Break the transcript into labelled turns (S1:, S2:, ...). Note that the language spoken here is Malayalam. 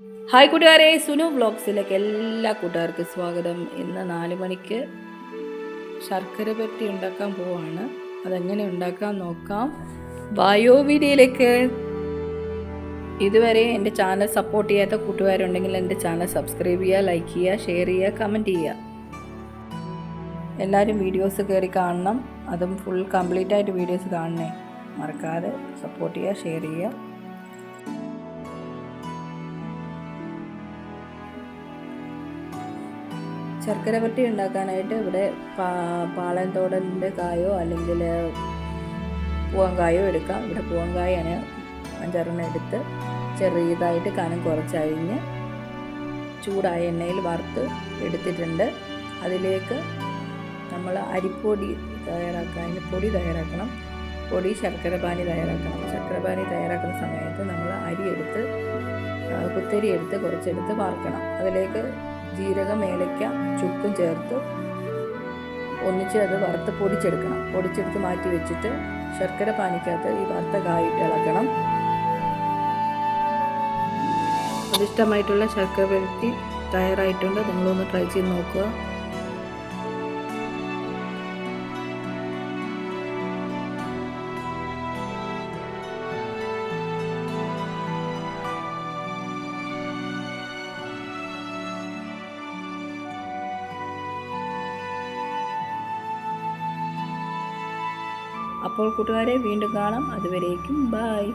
S1: ഹായ് കൂട്ടുകാരെ. സുനു വ്ളോഗ്സിലേക്ക് എല്ലാ കൂട്ടുകാർക്കും സ്വാഗതം. ഇന്ന് നാല് മണിക്ക് ശർക്കര പറ്റി ഉണ്ടാക്കാൻ പോവാണ്. അതെങ്ങനെ ഉണ്ടാക്കാൻ നോക്കാം. വായോ വീഡിയോയിലേക്ക്. ഇതുവരെ എന്റെ ചാനൽ സപ്പോർട്ട് ചെയ്യാത്ത കൂട്ടുകാരുണ്ടെങ്കിൽ എന്റെ ചാനൽ സബ്സ്ക്രൈബ് ചെയ്യുക ലൈക്ക് ചെയ്യുക ഷെയർ ചെയ്യുക കമന്റ് ചെയ്യുക. എല്ലാവരും വീഡിയോസ് കയറി കാണണം. അതും ഫുൾ കംപ്ലീറ്റ് ആയിട്ട് വീഡിയോസ് കാണണേ. മറക്കാതെ സപ്പോർട്ട് ചെയ്യുക ഷെയർ ചെയ്യുക. ശർക്കര പട്ടി ഉണ്ടാക്കാനായിട്ട് ഇവിടെ പാ പാളയത്തോടന്റെ കായോ അല്ലെങ്കിൽ പൂവങ്കായോ എടുക്കാം. ഇവിടെ പൂവങ്കായാണ് അഞ്ചാറെണ്ണം എടുത്ത് ചെറിയതായിട്ട് കനം കുറച്ചഴിഞ്ഞ് ചൂടായ എണ്ണയിൽ വറുത്ത് എടുത്തിട്ടുണ്ട്. അതിലേക്ക് നമ്മൾ അരിപ്പൊടി തയ്യാറാക്കാൻ അതിന് പൊടി തയ്യാറാക്കണം. പൊടി ശർക്കര പാനി തയ്യാറാക്കണം. ശർക്കര പാനി തയ്യാറാക്കുന്ന സമയത്ത് നമ്മൾ അരി എടുത്ത് കുത്തരി എടുത്ത് കുറച്ചെടുത്ത് വറുക്കണം. അതിലേക്ക് ജീരകം ഏലയ്ക്ക ചുക്കും ചേർത്ത് ഒന്നിച്ച് അത് വറുത്ത് പൊടിച്ചെടുക്കണം. പൊടിച്ചെടുത്ത് മാറ്റി വെച്ചിട്ട് ശർക്കര പാനിക്കകത്ത് ഈ വറുത്ത കായിട്ട് ഇളക്കണം. അതിഷ്ടമായിട്ടുള്ള ശർക്കര പുരട്ടി തയ്യാറായിട്ടുണ്ട്. നിങ്ങളൊന്ന് ട്രൈ ചെയ്ത് നോക്കുക. അപ്പോൾ കൂട്ടുകാരെ വീണ്ടും കാണാം. അതുവരേക്കും ബായ്